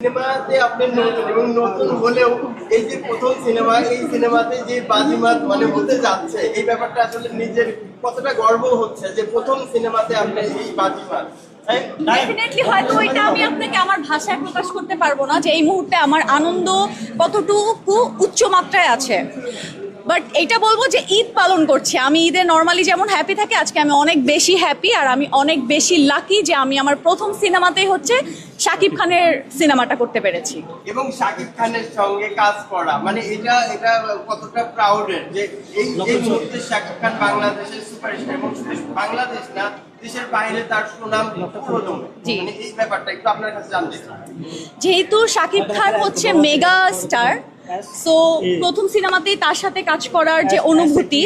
সিনেমাতে আপনি এবং নতুন হলেও এই যে প্রথম সিনেমা, এই সিনেমাতে যে বাজিমাত মানে হতে যাচ্ছে, এই ব্যাপারটা আসলে নিজের কতটা গর্ব হচ্ছে যে প্রথম সিনেমাতে আপনি এই বাজিমাত হ্যাঁ? ডেফিনেটলি ওইটা আমি আপনাকে আমার ভাষায় প্রকাশ করতে পারব না যে এই মুহূর্তে আমার আনন্দ কতটুকু উচ্চ মাত্রায় আছে বাট এটা বলব যে ঈদ পালন করছি। আমি ঈদে নর্মালি যেমন হ্যাপি থাকি আজকে আমি অনেক বেশি হ্যাপি আর আমি অনেক বেশি লাকি যে আমি আমার প্রথম সিনেমাতেই হচ্ছে শাকিব খানের সিনেমাটা করতে পেরেছি। এবং শাকিব খানের সঙ্গে কাজ করা মানে এটা এটা কতটা প্রাউডের যে এই এই মুহূর্তে শাকিব খান বাংলাদেশের সুপারস্টার এবং শুধু বাংলাদেশ না দেশের বাইরে তার সুনাম। মানে এই ব্যাপারটা একটু আপনার কাছে জানতে চাই। যেহেতু শাকিব খান হচ্ছে মেগা স্টার সো প্রথম সিনেমাতেই তার সাথে কাজ করার যে অনুভূতি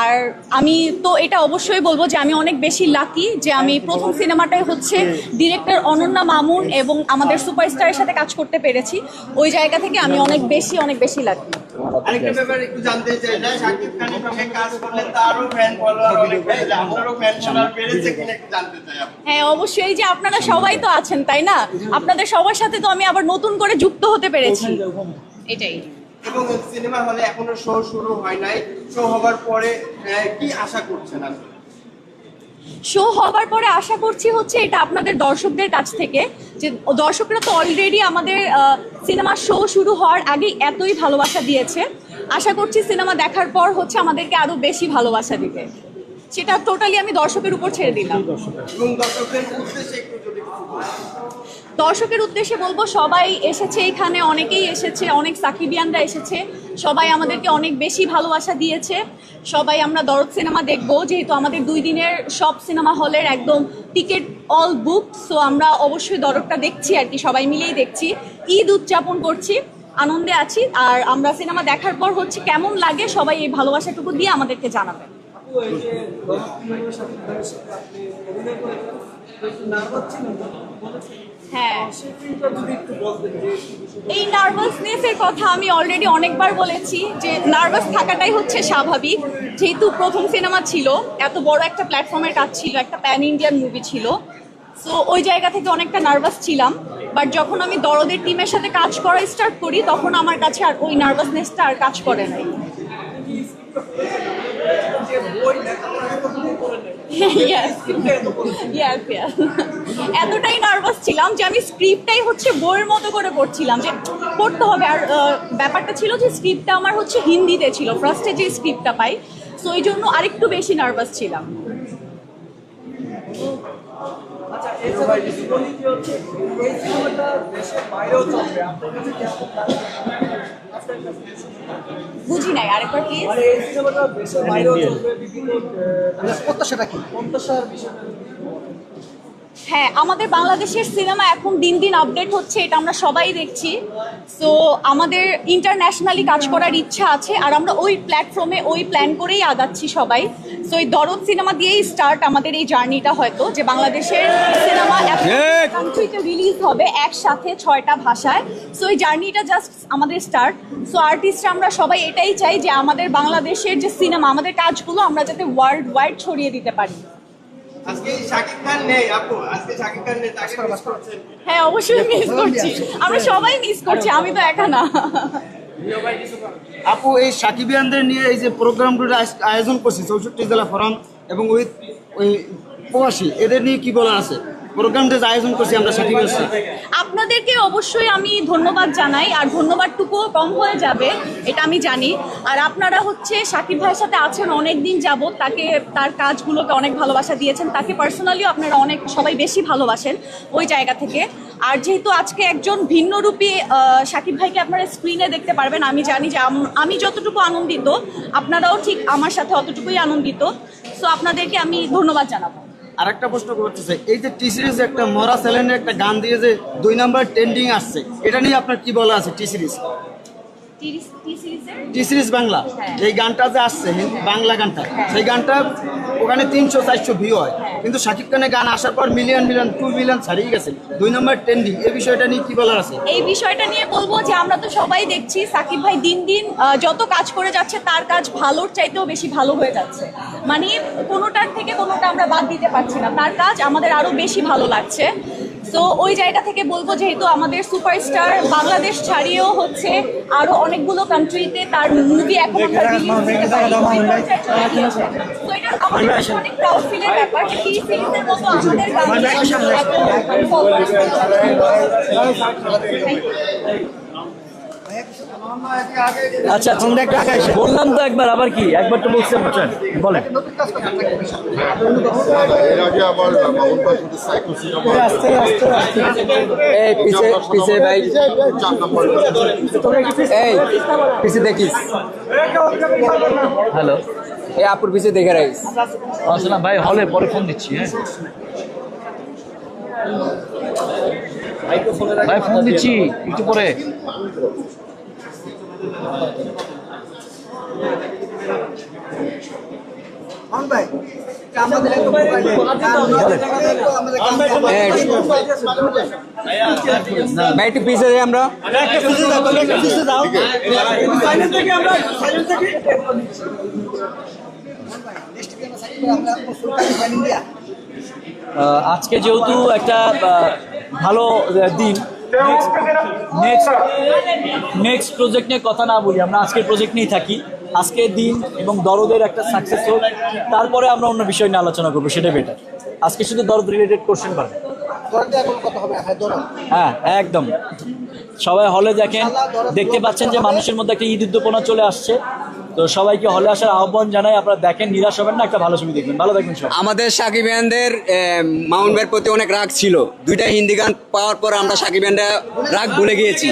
আর আমি তো এটা অবশ্যই বলব যে আমি অনেক বেশি লাকি যে আমি প্রথম সিনেমাটাই হচ্ছে ডিরেক্টর অনন্যা মামুন এবং আমাদের সুপারস্টারের সাথে কাজ করতে পেরেছি। ওই জায়গা থেকে আমি অনেক বেশি অনেক বেশি লাকি আরেকটা ব্যাপার একটু জানতে চাই না শাকিব খানের সঙ্গে কাজ করলে তারও ফ্যান ফলোয়ার অনেক বেড়ে আপনারও ফ্যান ফলোয়ার বেড়েছে কিনা একটু জানতে চাই হ্যাঁ অবশ্যই এই যে আপনারা সবাই তো আছেন তাই না? আপনাদের সবার সাথে তো আমি আবার নতুন করে যুক্ত হতে পেরেছি। এটাই। এবং সিনেমা হলে এখনও শো শুরু হয় নাই। শো হবার পরে কি আশা করছেন আসলে শো হবার পরে আশা করছি হচ্ছে এটা আপনাদের দর্শকদের কাছ থেকে যে দর্শকরা তো অলরেডি আমাদের সিনেমার শো শুরু হওয়ার আগেই এতই ভালোবাসা দিয়েছে। আশা করছি সিনেমা দেখার পর হচ্ছে আমাদেরকে আরও বেশি ভালোবাসা দিবে। সেটা টোটালি আমি দর্শকের উপর ছেড়ে দিলাম। এবং দর্শকদের উদ্দেশ্যে দর্শকের উদ্দেশ্যে বলব, সবাই এসেছে এখানে, অনেকেই এসেছে, অনেক সাকিবিয়ানরা এসেছে। সবাই আমাদেরকে অনেক বেশি ভালোবাসা দিয়েছে। সবাই আমরা দরদ সিনেমা দেখব, যেহেতু আমাদের দুই দিনের সব সিনেমা হলের একদম টিকিট অল বুক সো আমরা অবশ্যই দরদটা দেখছি আর কি, সবাই মিলেই দেখছি। ঈদ উদযাপন করছি, আনন্দে আছি, আর আমরা সিনেমা দেখার পর হচ্ছে কেমন লাগে, সবাই এই ভালোবাসাটুকু দিয়ে আমাদেরকে সাথে হ্যাঁ। এই নার্ভাসনেসের কথা আমি অলরেডি অনেকবার বলেছি যে নার্ভাস থাকাটাই হচ্ছে স্বাভাবিক। যেহেতু প্রথম সিনেমা ছিল এত বড় একটা প্ল্যাটফর্মের কাজ ছিল একটা প্যান ইন্ডিয়ান মুভি ছিল। সো ওই জায়গা থেকে অনেকটা নার্ভাস ছিলাম। বাট যখন আমি দরদের টিমের সাথে কাজ করা স্টার্ট করি তখন আমার কাছে আর ওই নার্ভাসনেসটা আর কাজ করে নাই। এতটাই নার্ভাস ছিলাম যে আমি স্ক্রিপ্টটাই হচ্ছে বইয়ের মতো করে পড়ছিলাম যে পড়তে হবে। আর ব্যাপারটা ছিল যে স্ক্রিপ্টটা আমার হচ্ছে হিন্দিতে ছিল ফার্স্টে যে স্ক্রিপ্টটা পাই সো এই জন্য আরেকটু বেশি নার্ভাস ছিলাম। আচ্ছা বুঝি নাই আরেকবার প্লিজ প্রত্যাশাটা কি? প্রত্যাশার বিষয়টা হ্যাঁ আমাদের বাংলাদেশের সিনেমা এখন দিন দিন আপডেট হচ্ছে এটা আমরা সবাই দেখছি। সো আমাদের ইন্টারন্যাশনালি কাজ করার ইচ্ছা আছে আর আমরা ওই প্ল্যাটফর্মে ওই প্ল্যান করেই আগাচ্ছি সবাই। সো এই দরদ সিনেমা দিয়েই স্টার্ট আমাদের এই জার্নিটা হয়তো যে বাংলাদেশের সিনেমা কান্ট্রিতে রিলিজ হবে একসাথে ছয়টা ভাষায়। সো এই জার্নিটা জাস্ট আমাদের স্টার্ট সো আর্টিস্টরা আমরা সবাই এটাই চাই যে আমাদের বাংলাদেশের যে সিনেমা আমাদের কাজগুলো আমরা যাতে ওয়ার্ল্ড ওয়াইড ছড়িয়ে দিতে পারি। হ্যাঁ অবশ্যই মিস করছি। আমরা সবাই মিস করছি আমি তো একা না। আপু এই সাকিবিয়ানদের নিয়ে এই যে প্রোগ্রামগুলো আয়োজন করছে চৌষট্টি জেলা ফোরাম এবং ওই ওই প্রবাসী এদের নিয়ে কি বলা আছে? প্রোগ্রামটা আয়োজন করছি আমরা আপনাদেরকে অবশ্যই আমি ধন্যবাদ জানাই, আর ধন্যবাদটুকুও কম হয়ে যাবে, এটা আমি জানি। আর আপনারা হচ্ছে সাকিব ভাইয়ের সাথে আছেন অনেক দিন যাবত তাকে তার কাজগুলোকে অনেক ভালোবাসা দিয়েছেন, তাকে পার্সোনালিও আপনারা অনেক, সবাই বেশি ভালোবাসেন ওই জায়গা থেকে। আর যেহেতু আজকে একজন ভিন্নরূপী সাকিব ভাইকে আপনারা স্ক্রিনে দেখতে পারবেন, আমি জানি যে আমি যতটুকু আনন্দিত, আপনারাও ঠিক আমার সাথে অতটুকুই আনন্দিত। সো আপনাদেরকে আমি ধন্যবাদ জানাব। আরেকটা প্রশ্ন করতেছে, এই যে টি সিরিজ একটা মরা স্যালেনের একটা গান দিয়ে যে দুই নাম্বার ট্রেন্ডিং আসছে, এটা নিয়ে আপনার কি বলা আছে T Series T Series Bangla. হ্যাঁ। এই গানটা যে আসছে বাংলা গানটা সেই গানটা ওখানে তিনশো চারশো ভিউ হয়। কিন্তু শাকিব খানের গান আসার পর মিলিয়ন মিলিয়ন টু মিলিয়ন ছাড়িয়ে গেছে। দুই নম্বর ট্রেন্ডিং এই বিষয়টা নিয়ে কি বলার আছে? এই বিষয়টা নিয়ে বলব যে আমরা তো সবাই দেখছি সাকিব ভাই দিন দিন যত কাজ করে যাচ্ছে তার কাজ ভালোর চাইতেও বেশি ভালো হয়ে যাচ্ছে। মানে কোনোটার থেকে কোনোটা আমরা বাদ দিতে পারছি না। তার কাজ আমাদের আরও বেশি ভালো লাগছে। সো ওই জায়গা থেকে বলব যেহেতু আমাদের সুপারস্টার বাংলাদেশ ছাড়িয়েও হচ্ছে আরও অনেকগুলো কান্ট্রিতে তার মুভি এখন আমরা অনেক প্রাউড ফিলের ব্যাপার সিরিজের মতো আমাদের গান এত followers আচ্ছা বললাম তো একবার আবার কি? একবার তো বলছেন বলেন। আগে এই পিছে পিছে ভাই। এই পিছে দেখিস হ্যালো। এই আপুর পিছে দেখে রাখিস। আসলাম ভাই হলে পরে ফোন দিচ্ছি হ্যাঁ। ভাই ফোন দিচ্ছি একটু পরে। ভাই একটু যাই আমরা। আজকে যেহেতু একটা ভালো দিন। নেক্সট নেক্সট প্রজেক্ট নিয়ে কথা না বলি আমরা আজকের প্রজেক্ট নিয়েই থাকি। আজকের দিন এবং দরদের একটা সাকসেস হোক তারপরে আমরা অন্য বিষয় নিয়ে আলোচনা করব সেটাই বেটার আজকে শুধু দরদ রিলেটেড কোশ্চেন পাবেন হ্যাঁ একদম। সবাই হলে দেখেন দেখতে পাচ্ছেন যে মানুষের মধ্যে একটা ঈদ উদ্দীপনা চলে আসছে। তো সবাইকে হলে আসার আহ্বান জানাই। আপনারা দেখেন নিরাশ হবেন না একটা ভালো ছবি দেখবেন। ভালো দেখবেন সবাই। আমাদের সাকিব ইয়ানদের মাউন্ট ভাইয়ের প্রতি অনেক রাগ ছিল। দুইটা হিন্দি গান পাওয়ার পর আমরা সাকিব ইয়ানরা রাগ ভুলে গিয়েছি।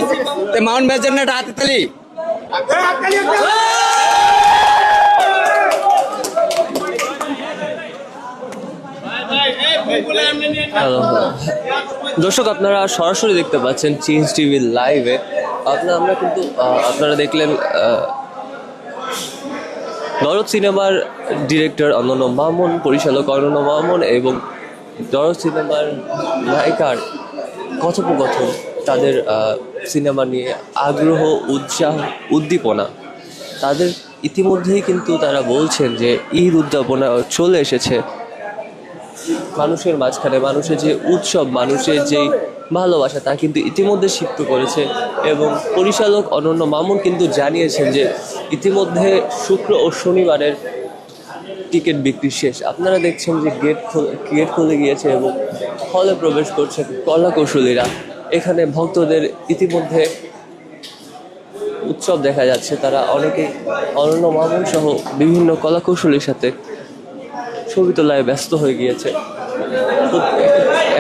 তো মাউন্ট ভাইয়ের জন্য একটা হাতে তালি। দর্শক আপনারা সরাসরি দেখতে পাচ্ছেন চেঞ্জ টিভি লাইভে আপনারা আমরা কিন্তু আপনারা দেখলেন দরদ সিনেমার ডিরেক্টর অনন্য মামুন, পরিচালক অনন্য মামুন এবং নরদ সিনেমার নায়িকার কথোপকথন, তাদের সিনেমা নিয়ে আগ্রহ, উৎসাহ, উদ্দীপনা। তাদের ইতিমধ্যেই কিন্তু তারা বলছেন যে ঈদ উদযাপনা চলে এসেছে। মানুষের মাঝখানে, মানুষের যে উৎসব, মানুষের যে ভালোবাসা, তা কিন্তু ইতিমধ্যে শিফট করেছে। এবং পরিচালক অনন্য মামুন কিন্তু জানিয়েছেন যে, ইতিমধ্যে শুক্র ও শনিবারের টিকিট বিক্রি শেষ। আপনারা দেখছেন যে গেট গেট খুলে গিয়েছে এবং হলে প্রবেশ করছে কলা কৌশলীরা এখানে ভক্তদের ইতিমধ্যে উৎসব দেখা যাচ্ছে। তারা অনেকেই অনন্য মামুন সহ বিভিন্ন কলাকৌশলীর সাথে ছবি তোলায় ব্যস্ত হয়ে গিয়েছে।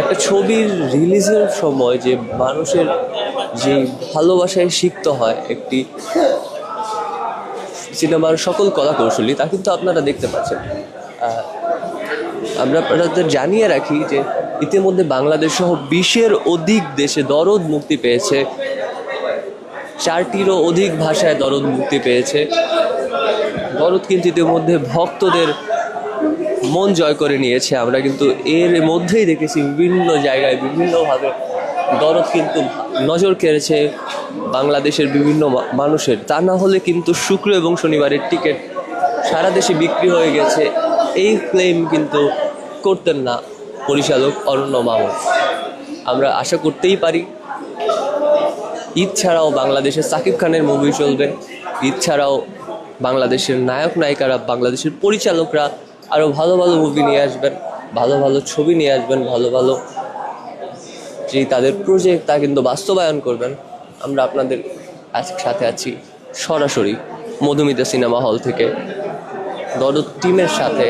একটা ছবির রিলিজের সময় যে মানুষের যে ভালোবাসায় সিক্ত হয় একটি সিনেমার সকল কলা কৌশলী তা কিন্তু আপনারা দেখতে পাচ্ছেন। আমরা আপনাদের জানিয়ে রাখি যে ইতিমধ্যে বাংলাদেশ সহ বিশের অধিক দেশে দরদ মুক্তি পেয়েছে। চারটিরও অধিক ভাষায় দরদ মুক্তি পেয়েছে। দরদ কিন্তু ইতিমধ্যে ভক্তদের মন জয় করে নিয়েছে। আমরা কিন্তু এর মধ্যেই দেখেছি বিভিন্ন জায়গায় বিভিন্নভাবে দরদ কিন্তু নজর কেড়েছে বাংলাদেশের বিভিন্ন মানুষের। তা না হলে কিন্তু শুক্র এবং শনিবারের টিকিট সারা দেশে বিক্রি হয়ে গেছে। এই ক্লেম কিন্তু করতেন না পরিচালক অরণ্য মামুন আমরা আশা করতেই পারি, ঈদ ছাড়াও বাংলাদেশের সাকিব খানের মুভি চলবে। ঈদ ছাড়াও বাংলাদেশের নায়ক নায়িকারা বাংলাদেশের পরিচালকরা আরও ভালো ভালো মুভি নিয়ে আসবেন, ভালো ভালো ছবি নিয়ে আসবেন, ভালো ভালো যেই তাদের প্রজেক্ট তা কিন্তু বাস্তবায়ন করবেন। আমরা আপনাদের সাথে আছি সরাসরি মধুমিতা সিনেমা হল থেকে। দরদ টিমের সাথে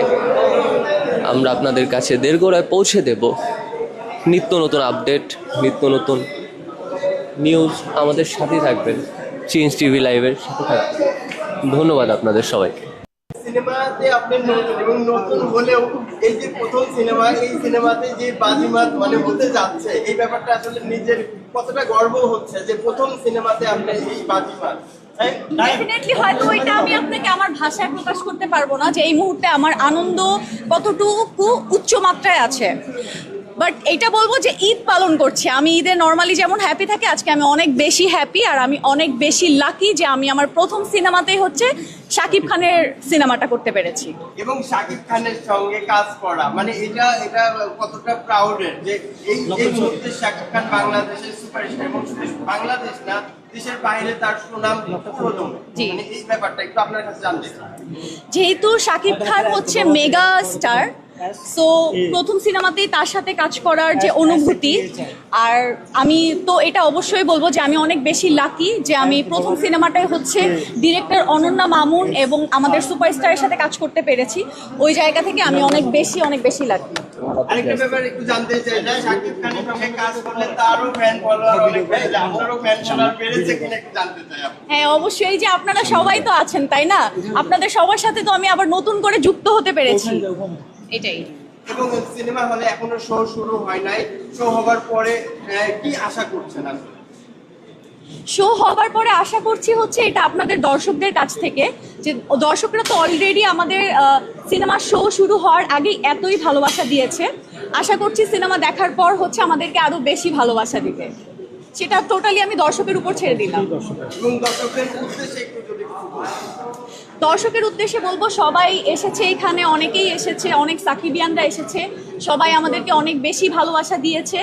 আমরা আপনাদের কাছে দেড়গোড়ায় পৌঁছে দেব। নিত্য নতুন আপডেট নিত্য নতুন নিউজ আমাদের সাথে থাকবেন। চেঞ্জ টিভি লাইভের সাথে থাকবেন। ধন্যবাদ আপনাদের সবাইকে। সিনেমাতে আপনি নতুন এবং নতুন হলেও এই যে প্রথম সিনেমা, এই সিনেমাতে যে বাজিমাত মানে হতে যাচ্ছে, এই ব্যাপারটা আসলে নিজের কতটা গর্ব হচ্ছে যে প্রথম সিনেমাতে আপনি এই বাজিমাত হ্যাঁ? ডেফিনেটলি হয়তো ওইটা আমি আপনাকে আমার ভাষায় প্রকাশ করতে পারব না যে এই মুহূর্তে আমার আনন্দ কতটুকু উচ্চ মাত্রায় আছে বাট এটা বলব যে ঈদ পালন করছি। আমি ঈদে নর্মালি যেমন হ্যাপি থাকি আজকে আমি অনেক বেশি হ্যাপি আর আমি অনেক বেশি লাকি যে আমি আমার প্রথম সিনেমাতেই হচ্ছে শাকিব খানের সিনেমাটা করতে পেরেছি। এবং শাকিব খানের সঙ্গে কাজ করা মানে এটা এটা কতটা প্রাউডের যে এই এই মুহূর্তে শাকিব খান বাংলাদেশের সুপারস্টার এবং বাংলাদেশ না দেশের বাইরে তার সুনাম। মানে এই ব্যাপারটা একটু আপনার কাছে জানতে চাই। যেহেতু শাকিব খান হচ্ছে মেগা স্টার সো প্রথম সিনেমাতেই তার সাথে কাজ করার যে অনুভূতি আর আমি তো এটা অবশ্যই বলব যে আমি অনেক বেশি লাকি যে আমি প্রথম সিনেমাটাই হচ্ছে ডিরেক্টর অনন্যা মামুন এবং আমাদের সুপারস্টারের সাথে কাজ করতে পেরেছি। ওই জায়গা থেকে আমি অনেক বেশি অনেক বেশি লাকি আরেকটা ব্যাপার একটু জানতে চাই যে শাকিব খানের সঙ্গে কাজ করলে তারও ফ্যান ফলোয়ার অনেক বেড়ে আপনারও ফ্যান ফলোয়ার বেড়েছে কিনা একটু জানতে চাই হ্যাঁ অবশ্যই যে আপনারা সবাই তো আছেন তাই না? আপনাদের সবার সাথে তো আমি আবার নতুন করে যুক্ত হতে পেরেছি। এটাই। এবং সিনেমা হলে এখনও শো শুরু হয় নাই। শো হবার পরে কি আশা করছেন আসলে শো হবার পরে আশা করছি হচ্ছে এটা আপনাদের দর্শকদের কাছ থেকে যে দর্শকরা তো অলরেডি আমাদের সিনেমা শো শুরু হওয়ার আগেই এতই ভালোবাসা দিয়েছে। আশা করছি সিনেমা দেখার পর হচ্ছে আমাদেরকে আরও বেশি ভালোবাসা দিবে। সেটা টোটালি আমি দর্শকের উপর ছেড়ে দিলাম। এবং দর্শকদের উদ্দেশ্যে একটু যদি। দর্শকের উদ্দেশ্যে বলব, সবাই এসেছে এখানে, অনেকেই এসেছে, অনেক সাকিবিয়ানরা এসেছে। সবাই আমাদেরকে অনেক বেশি ভালোবাসা দিয়েছে।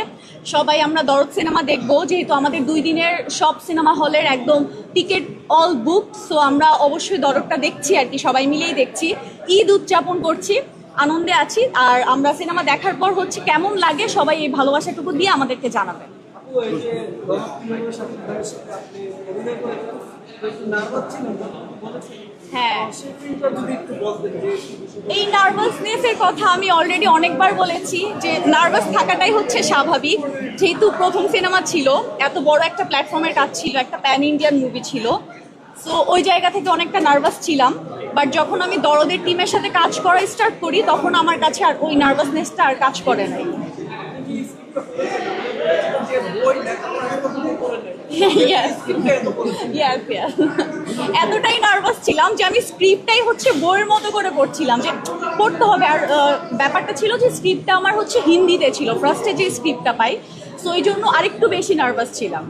সবাই আমরা দরদ সিনেমা দেখব, যেহেতু আমাদের দুই দিনের সব সিনেমা হলের একদম টিকিট অল বুক সো আমরা অবশ্যই দরদটা দেখছি আর কি, সবাই মিলেই দেখছি। ঈদ উদযাপন করছি, আনন্দে আছি, আর আমরা সিনেমা দেখার পর হচ্ছে কেমন লাগে, সবাই এই ভালোবাসাটুকু দিয়ে আমাদেরকে জানাবেন। হ্যাঁ। এই নার্ভাসনেসের কথা আমি অলরেডি অনেকবার বলেছি যে নার্ভাস থাকাটাই হচ্ছে স্বাভাবিক। যেহেতু প্রথম সিনেমা ছিল এত বড় একটা প্ল্যাটফর্মের কাজ ছিল একটা প্যান ইন্ডিয়ান মুভি ছিল। সো ওই জায়গা থেকে অনেকটা নার্ভাস ছিলাম। বাট যখন আমি দরদের টিমের সাথে কাজ করা স্টার্ট করি তখন আমার কাছে আর ওই নার্ভাসনেসটা আর কাজ করে নাই। এতটাই নার্ভাস ছিলাম যে আমি স্ক্রিপ্টটাই হচ্ছে বইয়ের মতো করে পড়ছিলাম যে পড়তে হবে। আর ব্যাপারটা ছিল যে স্ক্রিপ্টটা আমার হচ্ছে হিন্দিতে ছিল ফার্স্টে যে স্ক্রিপ্টটা পাই। সো এই জন্য আরেকটু বেশি নার্ভাস ছিলাম।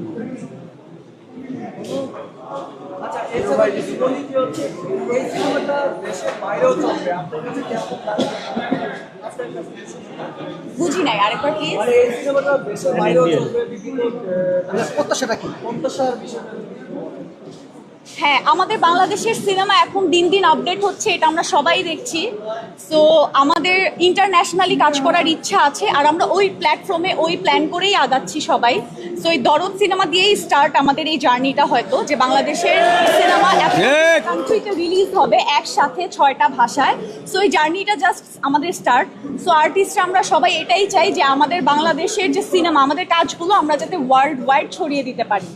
বুঝি নাই আরেকবার কি প্রত্যাশাটা কি? হ্যাঁ আমাদের বাংলাদেশের সিনেমা এখন দিন দিন আপডেট হচ্ছে এটা আমরা সবাই দেখছি। সো আমাদের ইন্টারন্যাশনালি কাজ করার ইচ্ছা আছে আর আমরা ওই প্ল্যাটফর্মে ওই প্ল্যান করেই আগাচ্ছি সবাই। সো এই দরদ সিনেমা দিয়েই স্টার্ট আমাদের এই জার্নিটা হয়তো যে বাংলাদেশের সিনেমা কান্ট্রিতে রিলিজ হবে একসাথে ছয়টা ভাষায়। সো এই জার্নিটা জাস্ট আমাদের স্টার্ট সো আর্টিস্টরা আমরা সবাই এটাই চাই যে আমাদের বাংলাদেশের যে সিনেমা আমাদের কাজগুলো আমরা যাতে ওয়ার্ল্ড ওয়াইড ছড়িয়ে দিতে পারি।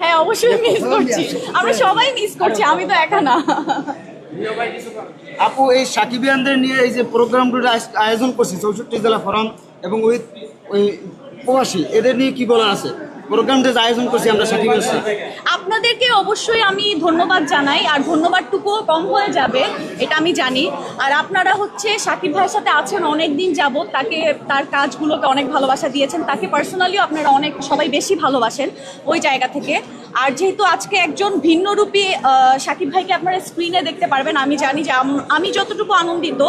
হ্যাঁ অবশ্যই মিস করছি। আমরা সবাই মিস করছি আমি তো একা না। আপু এই সাকিবিয়ানদের নিয়ে এই যে প্রোগ্রামগুলো আয়োজ- আয়োজন করছি চৌষট্টি জেলা ফোরাম এবং উইথ ওই প্রবাসী এদের নিয়ে কি বলা আছে? প্রোগ্রাম যে আয়োজন করছি, আমরা আপনাদেরকে অবশ্যই আমি ধন্যবাদ জানাই, আর ধন্যবাদটুকুও কম হয়ে যাবে, এটা আমি জানি। আর আপনারা হচ্ছে সাকিব ভাইয়ের সাথে আছেন অনেক দিন যাবত তাকে তার কাজগুলোকে অনেক ভালোবাসা দিয়েছেন, তাকে পার্সোনালিও আপনারা অনেক, সবাই বেশি ভালোবাসেন ওই জায়গা থেকে। আর যেহেতু আজকে একজন ভিন্নরূপী সাকিব ভাইকে আপনারা স্ক্রিনে দেখতে পারবেন, আমি জানি যে আমি যতটুকু আনন্দিত,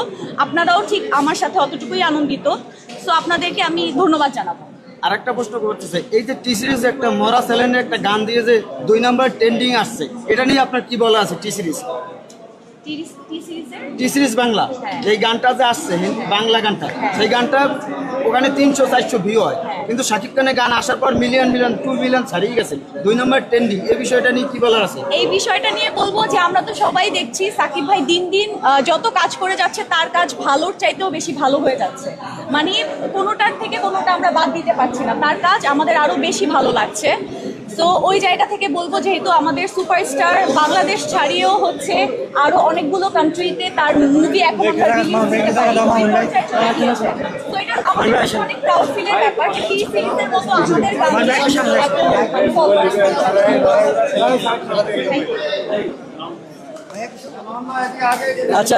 আপনারাও ঠিক আমার সাথে অতটুকুই আনন্দিত। সো আপনাদেরকে আমি ধন্যবাদ জানাব। আর একটা প্রশ্ন করতেছে চাই এই যে টি সিরিজ একটা মরা স্যালেনের একটা গান দিয়ে যে দুই নাম্বার ট্রেন্ডিং আসছে এটা নিয়ে আপনার কি বলা আছে T Series T- Series Bangla. যে এই গানটা যে আসছে বাংলা গানটা সেই গানটা ওখানে তিনশো চারশো ভিউ হয়। কিন্তু শাকিব খানের গান আসার পর মিলিয়ন মিলিয়ন টু মিলিয়ন ছাড়িয়ে গেছে। দুই নম্বর ট্রেন্ডিং এই বিষয়টা নিয়ে কি বলার আছে? এই বিষয়টা নিয়ে বলব যে আমরা তো সবাই দেখছি, সাকিব ভাই দিন দিন যত কাজ করে যাচ্ছে, তার কাজ ভালোর চাইতেও বেশি ভালো হয়ে যাচ্ছে। মানে কোনোটার থেকে কোনোটা আমরা বাদ দিতে পারছি না। তার কাজ আমাদের আরও বেশি ভালো লাগছে। তো ওই জায়গা থেকে বলব যেহেতু আমাদের সুপারস্টার বাংলাদেশ ছাড়িয়েও হচ্ছে আরও অনেকগুলো কান্ট্রিতে তার মুভি এখন আমরা অনেক প্রাউড ফিলের ব্যাপার যে টি সিরিজের মতো আমাদের গানকে এত followers আচ্ছা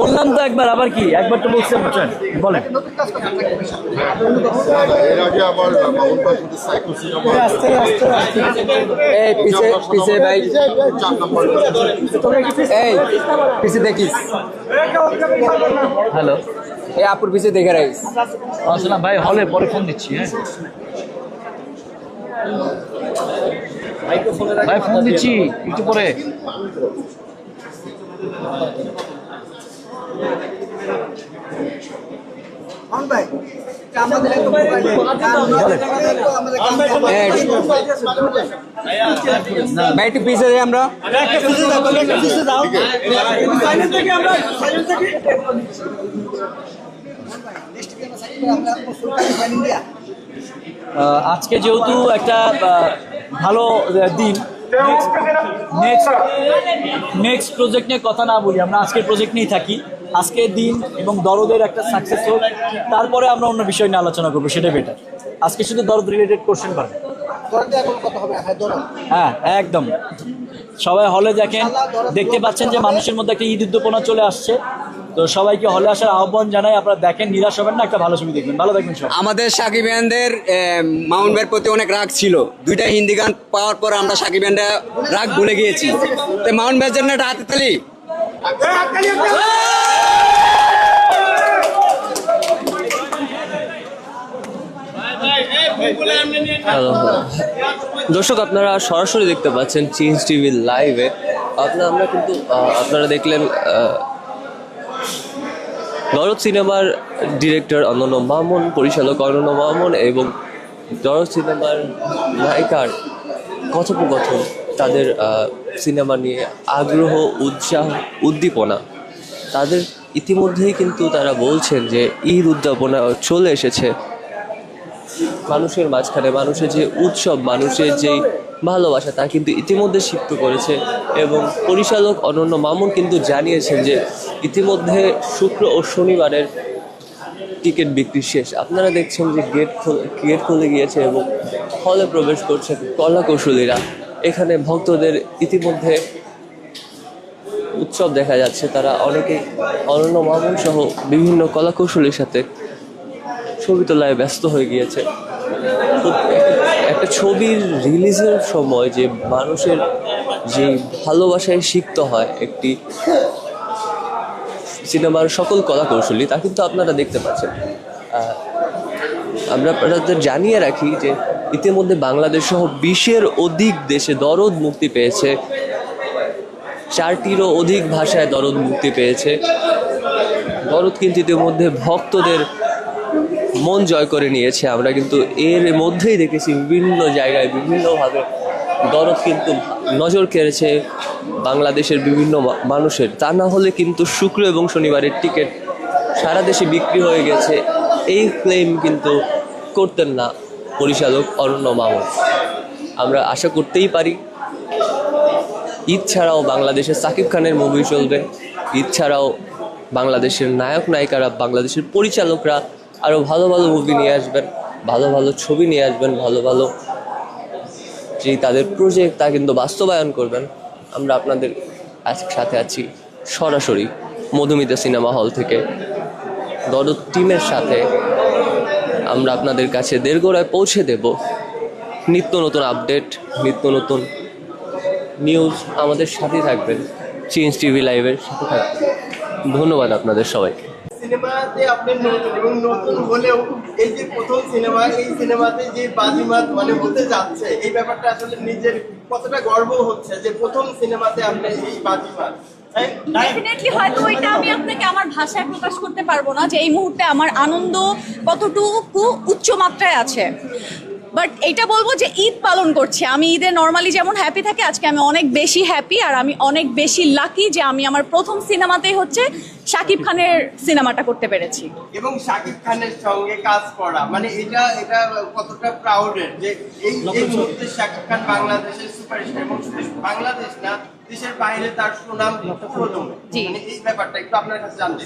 বললাম তো একবার আবার কি? একবার তো বলছেন। বুঝছেন বলেন আগে এই পিছে পিছে ভাই। এই পিছে দেখিস। হ্যালো। এই আপুর পিছে দেখে রাখিস। আসলাম ভাই হলে পরে ফোন দিচ্ছি হ্যাঁ। ভাই ফোন দিচ্ছি একটু পরে। ভাই একটু পিছে যাই আমরা। আজকে যেহেতু একটা ভালো দিন নেক্সট নেক্সট প্রজেক্ট নিয়ে কথা না বলি আমরা আজকের প্রজেক্ট নিয়েই থাকি। আজকের দিন এবং দরদের একটা সাকসেস হোক তারপরে আমরা অন্য বিষয় নিয়ে আলোচনা করব সেটা বেটার আজকে শুধু দরদ রিলেটেড কোশ্চেন পারবে হ্যাঁ একদম। সবাই হলে দেখেন দেখতে পাচ্ছেন যে মানুষের মধ্যে একটা ঈদ উদ্দীপনা চলে আসছে। তো সবাইকে হলে আসার আহ্বান জানাই। আপনারা দেখেন নিরাশ হবেন না একটা ভালো ছবি দেখবেন। ভালো দেখবেন সবাই আমাদের সাকিব ইয়ানদের মাউন্ট ভাইয়ের প্রতি অনেক রাগ ছিল। দুইটা হিন্দি গান পাওয়ার পর আমরা সাকিব ইয়ানরা রাগ ভুলে গিয়েছি। তো মাউন্ট ভাইয়ের জন্য একটা হাতে তালি। দর্শক আপনারা সরাসরি দেখতে পাচ্ছেন চেঞ্জ টিভি লাইভে আপনার আমরা কিন্তু আপনারা দেখলেন আহ, দরদ সিনেমার ডিরেক্টর অনন্য মামুন, পরিচালক অনন্য মামুন এবং দরদ সিনেমার নায়িকার কথোপকথন, তাদের সিনেমা নিয়ে আগ্রহ, উৎসাহ, উদ্দীপনা। তাদের ইতিমধ্যেই কিন্তু তারা বলছেন যে ঈদ উদ্যাপনা চলে এসেছে। মানুষের মাঝখানে মানুষের যে উৎসব, মানুষের যে ভালোবাসা তা কিন্তু ইতিমধ্যে সিক্ত করেছে এবং পরিচালক অনন্য মামুন কিন্তু জানিয়েছেন যে ইতিমধ্যে শুক্র ও শনিবারের টিকিট বিক্রি শেষ। আপনারা দেখছেন যে গেট গেট খুলে গিয়েছে এবং হলে প্রবেশ করছে কলা কৌশলীরা। এখানে ভক্তদের ইতিমধ্যে উৎসব দেখা যাচ্ছে। তারা অনেকেই অনন্য মামুন সহ বিভিন্ন কলা কৌশলীর সাথে ছবি তোলায় ব্যস্ত হয়ে গিয়েছে। একটা ছবির রিলিজের সময় যে মানুষের যে ভালোবাসায় সিক্ত হয় একটি সিনেমার সকল কলা কৌশলী তা কিন্তু আপনারা দেখতে পাচ্ছেন। আমরা আপনাদের জানিয়ে রাখি যে ইতিমধ্যে বাংলাদেশ সহ বিশের অধিক দেশে দরদ মুক্তি পেয়েছে। চারটিরও অধিক ভাষায় দরদ মুক্তি পেয়েছে। দরদ কিন্তু ইতিমধ্যে ভক্তদের মন জয় করে নিয়েছে। আমরা কিন্তু এর মধ্যেই দেখেছি বিভিন্ন জায়গায় বিভিন্নভাবে দরদ কিন্তু নজর কেড়েছে বাংলাদেশের বিভিন্ন মানুষের। তা না হলে কিন্তু শুক্র এবং শনিবারের টিকিট সারা দেশে বিক্রি হয়ে গেছে। এই ক্লেম কিন্তু করতেন না পরিচালক অরণ্য মামুন। আমরা আশা করতেই পারি ঈদ ছাড়াও বাংলাদেশের সাকিব খানের মুভি চলবে। ঈদ ছাড়াও বাংলাদেশের নায়ক নায়িকারা বাংলাদেশের পরিচালকরা আরও ভালো ভালো মুভি নিয়ে আসবেন, ভালো ভালো ছবি নিয়ে আসবেন, ভালো ভালো যে তাদের প্রজেক্ট তা কিন্তু বাস্তবায়ন করবেন। আমরা আপনাদের আজ সাথে আছি সরাসরি মধুমিতা সিনেমা হল থেকে। দরদ টিমের সাথে আমরা আপনাদের কাছে দেড়গোড়ায় পৌঁছে দেব। নিত্য নতুন আপডেট নিত্য নতুন নিউজ আমাদের সাথে থাকবেন। চেঞ্জ টিভি লাইভের সাথে থাকবেন। ধন্যবাদ আপনাদের সবাইকে। সিনেমাতে আপনি নতুন এবং নতুন হলেও এই যে প্রথম সিনেমা, এই সিনেমাতে যে বাজিমাত মানে হতে যাচ্ছে, এই ব্যাপারটা আসলে নিজের কতটা গর্ব হচ্ছে যে প্রথম সিনেমাতে আপনি এই বাজিমাত ডেফিনেটলি হয়তো ওইটা আমি আপনাকে আমার ভাষায় প্রকাশ করতে পারব না যে এই মুহূর্তে আমার আনন্দ কতটুকু উচ্চ মাত্রায় আছে। বাট এটা বলব যে ঈদ পালন করছে। আমি ঈদে নর্মালি যেমন হ্যাপি থাকি আজকে আমি অনেক বেশি হ্যাপি আর আমি অনেক বেশি লাকি যে আমি আমার প্রথম সিনেমাতেই হচ্ছে শাকিব খানের সিনেমাটা করতে পেরেছি। এবং শাকিব খানের সঙ্গে কাজ করা। মানে এটা এটা কতটা প্রাউডের যে এই মুহূর্তে শাকিব খান বাংলাদেশের সুপারস্টার এবং শুধু বাংলাদেশ না দেশের বাইরে তার সুনাম মানে এই ব্যাপারটা একটু আপনার কাছে জানতে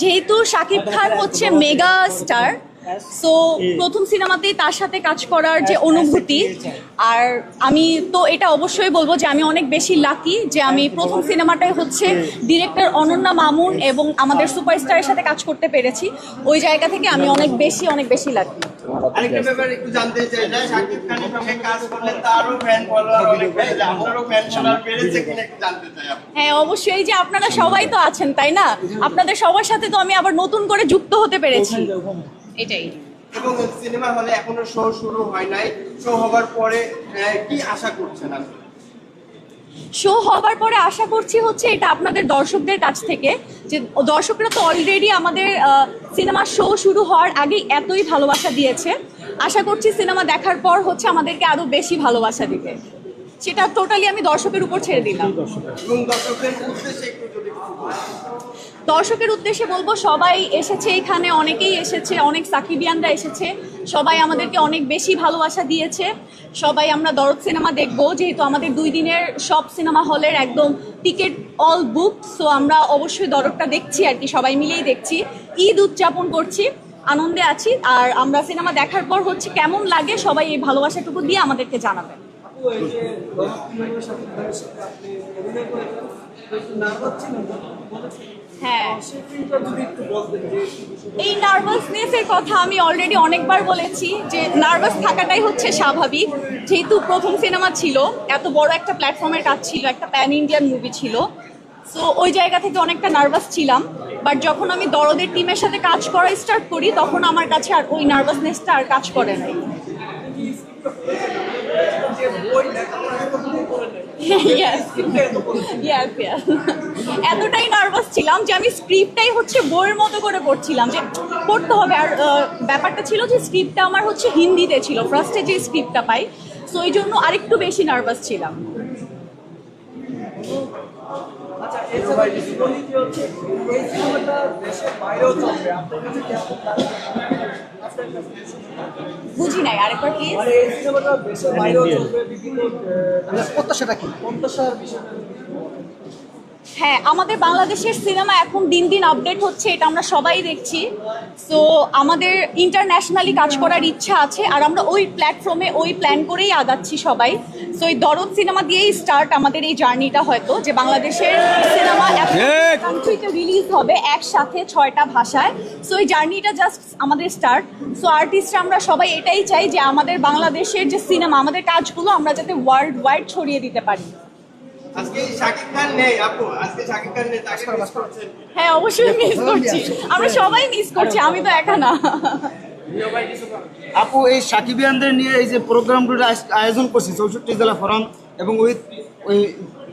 যেহেতু শাকিব খান হচ্ছে মেগা স্টার সো প্রথম সিনেমাতেই তার সাথে কাজ করার যে অনুভূতি আর আমি তো এটা অবশ্যই বলব যে আমি অনেক বেশি লাকি যে আমি প্রথম সিনেমাটাই হচ্ছে ডিরেক্টর অনন্যা মামুন এবং আমাদের সুপারস্টারের সাথে কাজ করতে পেরেছি। ওই জায়গা থেকে আমি অনেক বেশি অনেক বেশি লাকি আরেকটা ব্যাপার একটু জানতে চাই যে শাকিব খানের সঙ্গে কাজ করলে তারও ফ্যান ফলোয়ার অনেক বেড়ে যায়। ফ্যান ফলোয়ার বেড়েছে কিনা একটু জানতে চাই হ্যাঁ অবশ্যই যে আপনারা সবাই তো আছেন তাই না? আপনাদের সবার সাথে তো আমি আবার নতুন করে যুক্ত হতে পেরেছি। এটাই। এবং সিনেমা হলে এখনও শো শুরু হয় নাই। শো হবার পরে কি আশা করছেন আপনি? শো হবার পরে আশা করছি হচ্ছে এটা আপনাদের দর্শকদের কাছ থেকে যে দর্শকরা তো অলরেডি আমাদের সিনেমার শো শুরু হওয়ার আগেই এতই ভালোবাসা দিয়েছে। আশা করছি সিনেমা দেখার পর হচ্ছে আমাদেরকে আরও বেশি ভালোবাসা দিবে। সেটা টোটালি আমি দর্শকের উপর ছেড়ে দিলাম। এবং দর্শকদের উদ্দেশ্যে একটু যদি দর্শকের উদ্দেশ্যে বলব, সবাই এসেছে এখানে, অনেকেই এসেছে, অনেক সাকিবিয়ানরা এসেছে। সবাই আমাদেরকে অনেক বেশি ভালোবাসা দিয়েছে। সবাই আমরা দরদ সিনেমা দেখব, যেহেতু আমাদের দুই দিনের সব সিনেমা হলের একদম টিকিট অল বুক, সো আমরা অবশ্যই দরদটা দেখছি আর কি, সবাই মিলেই দেখছি। ঈদ উদযাপন করছি, আনন্দে আছি, আর আমরা সিনেমা দেখার পর হচ্ছে কেমন লাগে, সবাই এই ভালোবাসাটুকু দিয়ে আমাদেরকে জানাবেন। হ্যাঁ। এই নার্ভাসনেসের কথা আমি অলরেডি অনেকবার বলেছি যে নার্ভাস থাকাটাই হচ্ছে স্বাভাবিক। যেহেতু প্রথম সিনেমা ছিল এত বড় একটা প্ল্যাটফর্মের কাজ ছিল একটা প্যান ইন্ডিয়ান মুভি ছিল। সো ওই জায়গা থেকে অনেকটা নার্ভাস ছিলাম। বাট যখন আমি দরদের টিমের সাথে কাজ করা স্টার্ট করি তখন আমার কাছে আর ওই নার্ভাসনেসটা আর কাজ করে নাই। এতটাই নার্ভাস ছিলাম যে আমি স্ক্রিপ্টটাই হচ্ছে বইয়ের মতো করে পড়ছিলাম যে পড়তে হবে। আর ব্যাপারটা ছিল যে স্ক্রিপ্টটা আমার হচ্ছে হিন্দিতে ছিল ফার্স্টে যে স্ক্রিপ্টটা পাই সো এই জন্য আরেকটু বেশি নার্ভাস ছিলাম। বুঝি নাই আরেকবার কি প্রত্যাশাটা কি? হ্যাঁ আমাদের বাংলাদেশের সিনেমা এখন দিন দিন আপডেট হচ্ছে এটা আমরা সবাই দেখছি। সো আমাদের ইন্টারন্যাশনালি কাজ করার ইচ্ছা আছে আর আমরা ওই প্ল্যাটফর্মে ওই প্ল্যান করেই আগাচ্ছি সবাই। সো এই দরদ সিনেমা দিয়েই স্টার্ট আমাদের এই জার্নিটা হয়তো যে বাংলাদেশের সিনেমা কান্ট্রিতে রিলিজ হবে একসাথে ছয়টা ভাষায়। সো এই জার্নিটা জাস্ট আমাদের স্টার্ট সো আর্টিস্টরা আমরা সবাই এটাই চাই যে আমাদের বাংলাদেশের যে সিনেমা আমাদের কাজগুলো আমরা যাতে ওয়ার্ল্ড ওয়াইড ছড়িয়ে দিতে পারি। আজকে শাকিব খান নেই আপু। আজকে শাকিব খান নেই তাকে মিস করছেন। হ্যাঁ অবশ্যই মিস করছি। আমরা সবাই মিস করছি আমি তো একা না। আপু, এই সাকিবিয়ানদের নিয়ে এই যে প্রোগ্রামগুলো আয়োজন করছি, চৌষট্টি জেলা ফোরাম এবং ওই ওই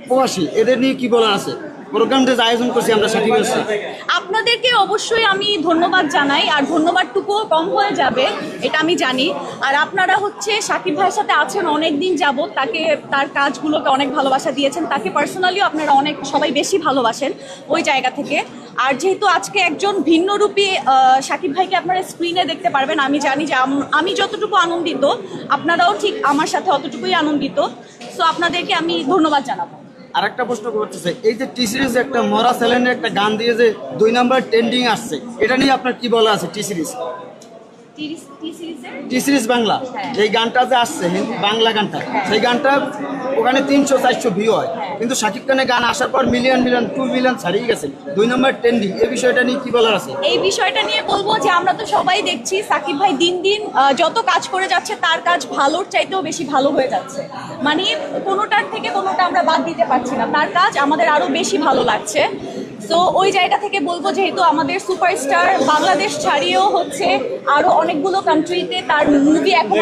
প্রবাসী, এদের নিয়ে কি বলার আছে? প্রোগ্রাম যে আয়োজন করছি আমরা সাকিবের সাথে আপনাদেরকে অবশ্যই আমি ধন্যবাদ জানাই, আর ধন্যবাদটুকুও কম হয়ে যাবে, এটা আমি জানি। আর আপনারা হচ্ছে সাকিব ভাইয়ের সাথে আছেন অনেক দিন যাবত তাকে তার কাজগুলোকে অনেক ভালোবাসা দিয়েছেন, তাকে পার্সোনালিও আপনারা অনেক, সবাই বেশি ভালোবাসেন ওই জায়গা থেকে। আর যেহেতু আজকে একজন ভিন্নরূপী সাকিব ভাইকে আপনারা স্ক্রিনে দেখতে পারবেন আমি জানি যে আমি যতটুকু আনন্দিত আপনারাও ঠিক আমার সাথে অতটুকুই আনন্দিত সো আপনাদেরকে আমি ধন্যবাদ জানাব। আর একটা প্রশ্ন করতেছে এই যে টি সিরিজ একটা মরা স্যালেনের একটা গান দিয়ে যে দুই নাম্বার ট্রেন্ডিং আসছে এটা নিয়ে আপনার কি বলা আছে T Series T- Series Bangla হ্যাঁ। এই গানটা যে আসছে বাংলা গানটা সেই গানটা ওখানে তিনশো চারশো ভিউ হয়। কিন্তু শাকিব খানের গান আসার পর মিলিয়ন মিলিয়ন টু মিলিয়ন ছাড়িয়ে গেছে। দুই নম্বর ট্রেন্ডিং এই বিষয়টা নিয়ে কি বলার আছে? এই বিষয়টা নিয়ে বলব যে আমরা তো সবাই দেখছি, সাকিব ভাই দিন দিন যত কাজ করে যাচ্ছে, তার কাজ ভালোর চাইতেও বেশি ভালো হয়ে যাচ্ছে। মানে কোনোটার থেকে কোনোটা আমরা বাদ দিতে পারছি না। তার কাজ আমাদের আরও বেশি ভালো লাগছে। তো ওই জায়গা থেকে বলব যেহেতু আমাদের সুপারস্টার বাংলাদেশ ছাড়িয়েও হচ্ছে আরও অনেকগুলো কান্ট্রিতে তার মুভি এখন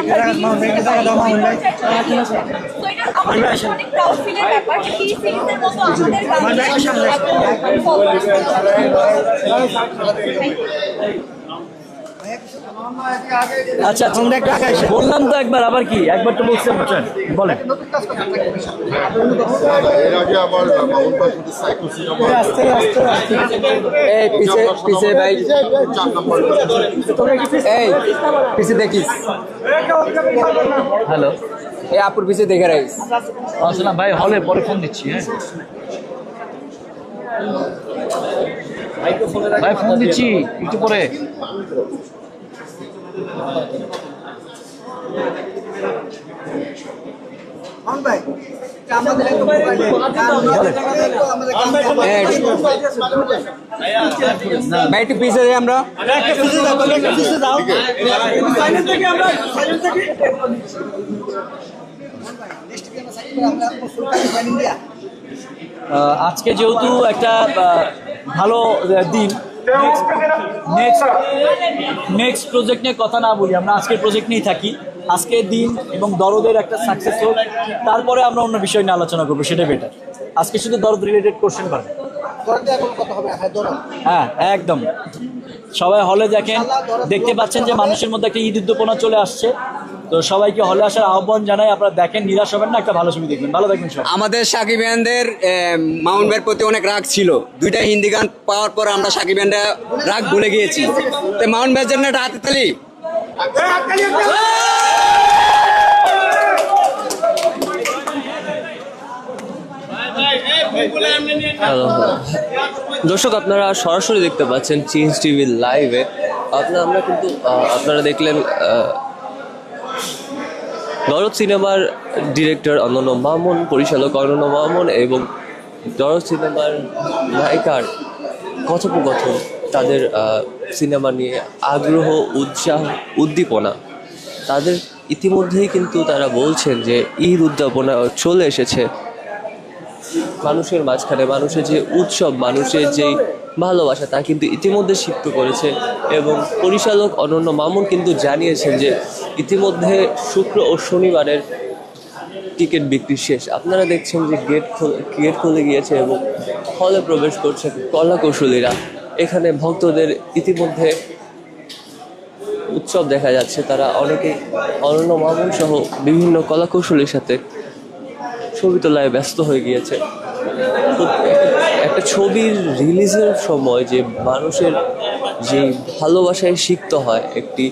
আমাদের কাছে অনেক প্রাউড ফিলের ব্যাপার যে টি সিরিজের মতো আমাদের গানকে আচ্ছা আচ্ছা বললাম তো একবার আবার কি? একবার তো বলছেন বলেন। এই পিছে পিছে ভাই। এই পিছে দেখিস। হ্যালো। এই আপুর পিছে দেখে রাখিস। আসলাম ভাই হলে পরে ফোন দিচ্ছি হ্যাঁ। ভাই ফোন দিচ্ছি একটু পরে। ভাই একটু পিছিয়ে যাই আমরা আজকে যেহেতু একটা ভালো দিন নেক্সট প্রজেক্ট নিয়ে কথা না বলি, আমরা আজকের প্রজেক্ট নিয়েই থাকি। আজকের দিন এবং দরদের একটা সাকসেস হোক, তারপরে আমরা অন্য বিষয় নিয়ে আলোচনা করব, সেটা বেটার আজকে শুধু দরদ রিলেটেড কোশ্চেন পারবে হ্যাঁ একদম। সবাই হলে দেখেন দেখতে পাচ্ছেন যে মানুষের মধ্যে একটা ঈদ উদ্দীপনা চলে আসছে। তো সবাইকে হলে আসার আহ্বান জানাই আপনারা দেখেন নিরাশ হবেন না একটা ভালো ছবি দেখবেন। ভালো দেখবেন সবাই। আমাদের সাকিবিয়ানদের মাউন্ট ভাইয়ের প্রতি অনেক রাগ ছিল। দুইটা হিন্দি গান পাওয়ার পর আমরা সাকিবিয়ানরা রাগ ভুলে গিয়েছি। তো মাউন্ট ভাইয়ের জন্য একটা হাতে তালি হ্যালো দর্শক, আপনারা সরাসরি দেখতে পাচ্ছেন চেঞ্জ টিভির লাইভে আপনার, আমরা কিন্তু আপনারা দেখলেন দরদ সিনেমার ডিরেক্টর অনন্য মামুন, পরিচালক অনন্য মামুন এবং দরদ সিনেমার নায়িকার কথোপকথন, তাদের সিনেমা নিয়ে আগ্রহ, উৎসাহ, উদ্দীপনা। তাদের ইতিমধ্যেই কিন্তু তারা বলছেন যে ঈদ উদ্যাপনা চলে এসেছে। মানুষের মাঝখানে, মানুষের যে উৎসব, মানুষের যেই ভালোবাসা, তা কিন্তু ইতিমধ্যে সিক্ত করেছে। এবং পরিচালক অনন্য মামুন কিন্তু জানিয়েছেন যে, ইতিমধ্যে শুক্র ও শনিবারের টিকিট বিক্রি শেষ। আপনারা দেখছেন যে গেট গেট খুলে গিয়েছে এবং হলে প্রবেশ করছে কলা কৌশলীরা এখানে ভক্তদের ইতিমধ্যে উৎসব দেখা যাচ্ছে। তারা অনেকেই অনন্য মামুন সহ বিভিন্ন কলা কৌশলীর সাথে ছবি তোলায় ব্যস্ত হয়ে গিয়েছে। একটা ছবির রিলিজের সময় যে মানুষের যে ভালোবাসায় সিক্ত হয় একটি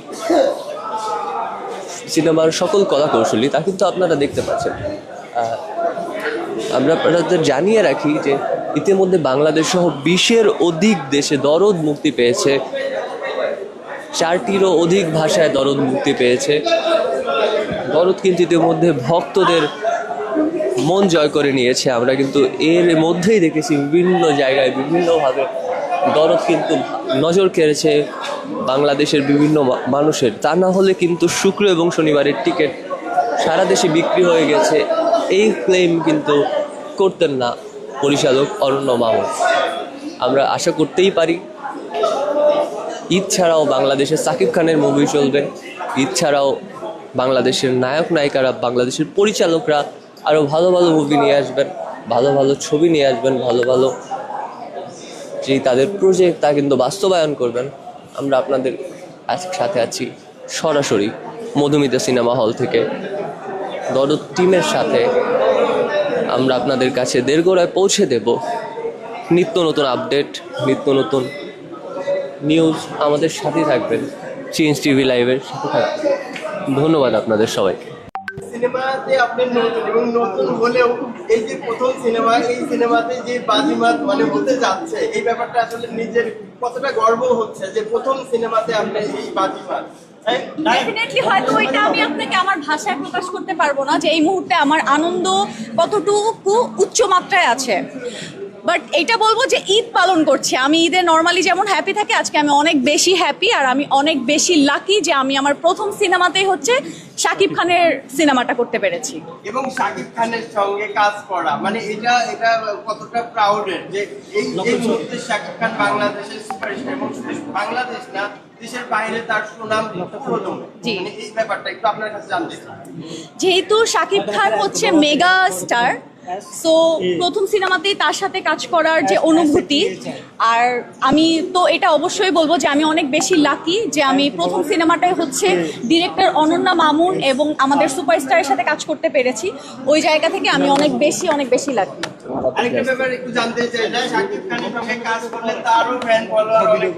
সিনেমার সকল কলা কৌশলী তা কিন্তু আপনারা দেখতে পাচ্ছেন। আমরা আপনাদের জানিয়ে রাখি যে ইতিমধ্যে বাংলাদেশ সহ বিশের অধিক দেশে দরদ মুক্তি পেয়েছে। চারটিরও অধিক ভাষায় দরদ মুক্তি পেয়েছে। দরদ কিন্তু ইতিমধ্যে ভক্তদের মন জয় করে নিয়েছে। আমরা কিন্তু এর মধ্যেই দেখেছি বিভিন্ন জায়গায় বিভিন্নভাবে দরদ কিন্তু নজর কেড়েছে বাংলাদেশের বিভিন্ন মানুষের। তা না হলে কিন্তু শুক্র এবং শনিবারের টিকিট সারা দেশে বিক্রি হয়ে গেছে। এই ক্লেম কিন্তু করতেন না পরিচালক অরণ্য মামুন। আমরা আশা করতেই পারি ঈদ ছাড়াও বাংলাদেশে সাকিব খানের মুভি চলবে। ঈদ ছাড়াও বাংলাদেশের নায়ক নায়িকারা বাংলাদেশের পরিচালকরা আরও ভালো ভালো মুভি নিয়ে আসবেন, ভালো ভালো ছবি নিয়ে আসবেন, ভালো ভালো যে তাদের প্রজেক্ট তা কিন্তু বাস্তবায়ন করবেন। আমরা আপনাদের আজ সাথে আছি সরাসরি মধুমিতা সিনেমা হল থেকে। দরদ টিমের সাথে আমরা আপনাদের কাছে দেড়গোড়ায় পৌঁছে দেব। নিত্য নতুন আপডেট নিত্য নতুন নিউজ আমাদের সাথে থাকবেন। চেঞ্জ টিভি লাইভের সাথে থাকবেন। ধন্যবাদ আপনাদের সবাইকে। সিনেমাতে আপনি নতুন এবং নতুন হলেও এই যে প্রথম সিনেমা, এই সিনেমাতে যে বাজিমাত মানে হতে যাচ্ছে, এই ব্যাপারটা আসলে নিজের কতটা গর্ব হচ্ছে যে প্রথম সিনেমাতে আপনি এই বাজিমাত হ্যাঁ? ডেফিনেটলি হয়তো এটা আমি আপনাকে আমার ভাষায় প্রকাশ করতে পারব না যে এই মুহূর্তে আমার আনন্দ কতটুকু উচ্চ মাত্রায় আছে বাট এটা বলব যে ঈদ পালন করছি। আমি ঈদে নর্মালি যেমন হ্যাপি থাকি আজকে আমি অনেক বেশি হ্যাপি আর আমি অনেক বেশি লাকি যে আমি আমার প্রথম সিনেমাতেই হচ্ছে শাকিব খানের সিনেমাটা করতে পেরেছি। এবং শাকিব খানের সঙ্গে কাজ করা মানে এটা এটা কতটা প্রাউডের যে এই এই মুহূর্তে শাকিব খান বাংলাদেশের সুপারস্টার এবং শুধু বাংলাদেশ না দেশের বাইরে তার সুনাম। মানে এই ব্যাপারটা একটু আপনার কাছে জানতে চাই। যেহেতু শাকিব খান হচ্ছে মেগা স্টার সো প্রথম সিনেমাতেই তার সাথে কাজ করার যে অনুভূতি আর আমি তো এটা অবশ্যই বলব যে আমি অনেক বেশি লাকি যে আমি প্রথম সিনেমাটাই হচ্ছে ডিরেক্টর অনন্যা মামুন এবং আমাদের সুপারস্টারের সাথে কাজ করতে পেরেছি। ওই জায়গা থেকে আমি অনেক বেশি অনেক বেশি লাকি আরেকটা ব্যাপার একটু জানতে চাই শাকিব খানের সঙ্গে কাজ করলে তারও ফ্যান ফলোয়ার অনেক